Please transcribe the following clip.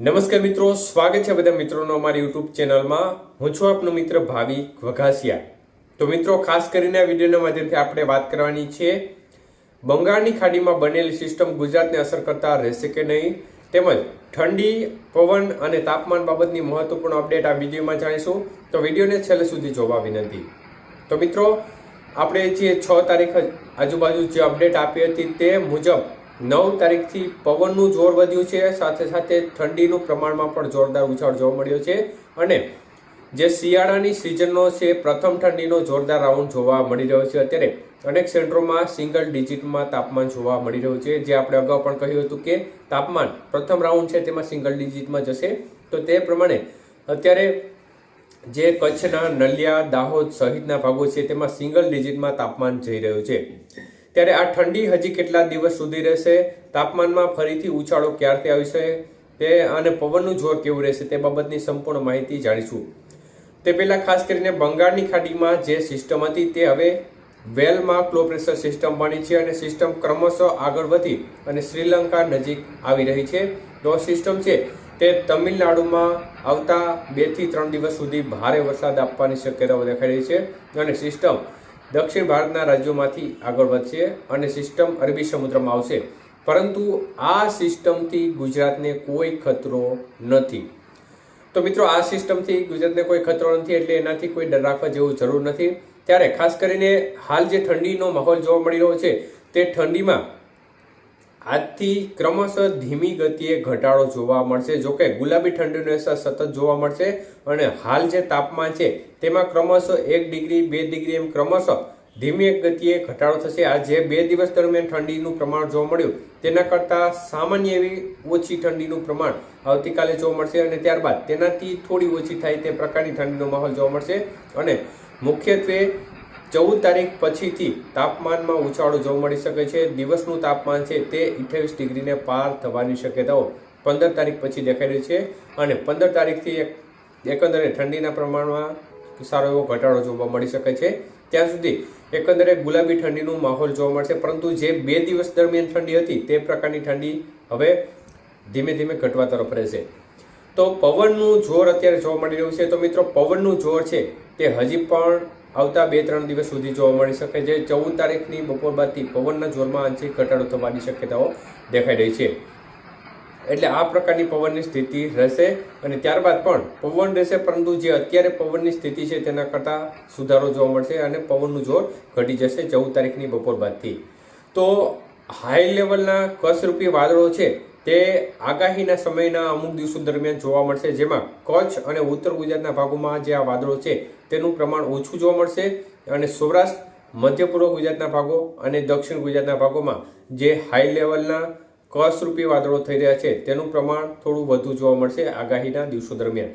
નમસ્કાર મિત્રો, સ્વાગત છે બધા મિત્રોનો અમારી યુટ્યુબ ચેનલમાં. હું છું આપનો મિત્ર ભાવિ વઘાસિયા. તો મિત્રો, ખાસ કરીને આ વિડીયોના માધ્યમથી આપણે વાત કરવાની છે, બંગાળની ખાડીમાં બનેલી સિસ્ટમ ગુજરાતને અસર કરતા રહેશે કે નહીં? તેમજ ઠંડી, પવન અને તાપમાન બાબતની મહત્વપૂર્ણ અપડેટ આ વિડીયોમાં જાણીશું. તો વિડીયોને છેલ્લે સુધી જોવા વિનંતી. તો મિત્રો, આપણે જે છ તારીખ આજુબાજુ જે અપડેટ આપી હતી તે મુજબ નવ તારીખથી પવનનું જોર વધ્યું છે. સાથે સાથે ઠંડીનું પ્રમાણમાં પણ જોરદાર ઉછાળ જોવા મળ્યો છે અને જે શિયાળાની સિઝનનો છે, પ્રથમ ઠંડીનો જોરદાર રાઉન્ડ જોવા મળી રહ્યો છે. અત્યારે અનેક સેન્ટરોમાં સિંગલ ડિજિટમાં તાપમાન જોવા મળી રહ્યું છે. જે આપણે અગાઉ પણ કહ્યું હતું કે તાપમાન પ્રથમ રાઉન્ડ છે, તેમાં સિંગલ ડિજિટમાં જશે. તો તે પ્રમાણે અત્યારે જે કચ્છના નલિયા, દાહોદ સહિતના ભાગો છે, તેમાં સિંગલ ડિજિટમાં તાપમાન જઈ રહ્યું છે. ત્યારે આ ઠંડી હજી કેટલા દિવસ સુધી રહેશે? તાપમાનમાં ફરીથી ઉછાળો ક્યારથી આવશે તે અને પવનનું જોર કેવું રહેશે તે બાબતની સંપૂર્ણ માહિતી જાણીશું. તે પહેલાં ખાસ કરીને બંગાળની ખાડીમાં જે સિસ્ટમ હતી તે હવે વેલમાં ક્લો પ્રેશર સિસ્ટમ બની છે અને સિસ્ટમ ક્રમશઃ આગળ વધી અને શ્રીલંકા નજીક આવી રહી છે. તો સિસ્ટમ છે તે તમિલનાડુમાં આવતા બેથી ત્રણ દિવસ સુધી ભારે વરસાદ આપવાની શક્યતાઓ દેખાઈ રહી છે અને સિસ્ટમ દક્ષિણ ભારતના રાજ્યોમાંથી આગળ વધશે અને સિસ્ટમ અરબી સમુદ્રમાં આવશે. પરંતુ આ સિસ્ટમથી ગુજરાતને કોઈ ખતરો નથી. તો મિત્રો, આ સિસ્ટમથી ગુજરાતને કોઈ ખતરો નથી એટલે એનાથી કોઈ ડર રાખવા જેવું જરૂર નથી. ત્યારે ખાસ કરીને હાલ જે ઠંડીનો માહોલ જોવા મળી રહ્યો છે, તે ઠંડીમાં આજથી ક્રમશઃ ધીમી ગતિએ ઘટાડો જોવા મળશે. જોકે ગુલાબી ઠંડીનો અસર સતત જોવા મળશે અને હાલ જે તાપમાન છે તેમાં ક્રમશઃ એક ડિગ્રી, બે ડિગ્રી એમ ક્રમશઃ ધીમી ગતિએ ઘટાડો થશે. આ જે બે દિવસ દરમિયાન ઠંડીનું પ્રમાણ જોવા મળ્યું તેના કરતાં સામાન્ય એવી ઓછી ઠંડીનું પ્રમાણ આવતીકાલે જોવા મળશે અને ત્યારબાદ તેનાથી થોડી ઓછી થાય તે પ્રકારની ઠંડીનો માહોલ જોવા મળશે. અને મુખ્યત્વે ચૌદ તારીખ પછીથી તાપમાનમાં ઉછાળો જોવા મળી શકે છે. દિવસનું તાપમાન છે તે અઠ્યાવીસ ડિગ્રીને પાર થવાની શક્યતાઓ પંદર તારીખ પછી દેખાઈ રહી છે અને પંદર તારીખથી એક, એકંદરે ઠંડીના પ્રમાણમાં સારો એવો ઘટાડો જોવા મળી શકે છે. ત્યાં સુધી એકંદરે ગુલાબી ઠંડીનું માહોલ જોવા મળશે, પરંતુ જે બે દિવસ દરમિયાન ઠંડી હતી તે પ્રકારની ઠંડી હવે ધીમે ધીમે ઘટવા તરફ રહેશે. તો પવનનું જોર અત્યારે જોવા મળી રહ્યું છે. તો મિત્રો, પવનનું જોર છે તે હજી પણ આવતા બે, ત્રણ દિવસ સુધી જોવા મળી શકે છે. ચૌદ તારીખની બપોર બાદથી પવનના જોરમાં આંશિક ઘટાડો થવાની શક્યતાઓ દેખાઈ રહી છે. એટલે આ પ્રકારની પવનની સ્થિતિ રહેશે અને ત્યારબાદ પણ પવન રહેશે, પરંતુ જે અત્યારે પવનની સ્થિતિ છે તેના કરતાં સુધારો જોવા મળશે અને પવનનું જોર ઘટી જશે ચૌદ તારીખની બપોર બાદથી. તો હાઈ લેવલના કસરૂપી વાદળો છે તે આગાહીના સમયના અમુક દિવસો દરમિયાન જોવા મળશે, જેમાં કચ્છ અને ઉત્તર ગુજરાતના ભાગોમાં જે આ વાદળો છે, તેનું પ્રમાણ ઓછું જોવા મળશે. અને સૌરાષ્ટ્ર મધ્ય પૂર્વ ગુજરાતના ભાગો અને દક્ષિણ ગુજરાતના ભાગોમાં જે હાઈ લેવલના કસરૂપી વાદળો થઈ રહ્યા છે, તેનું પ્રમાણ થોડું વધુ જોવા મળશે આગાહીના દિવસો દરમિયાન.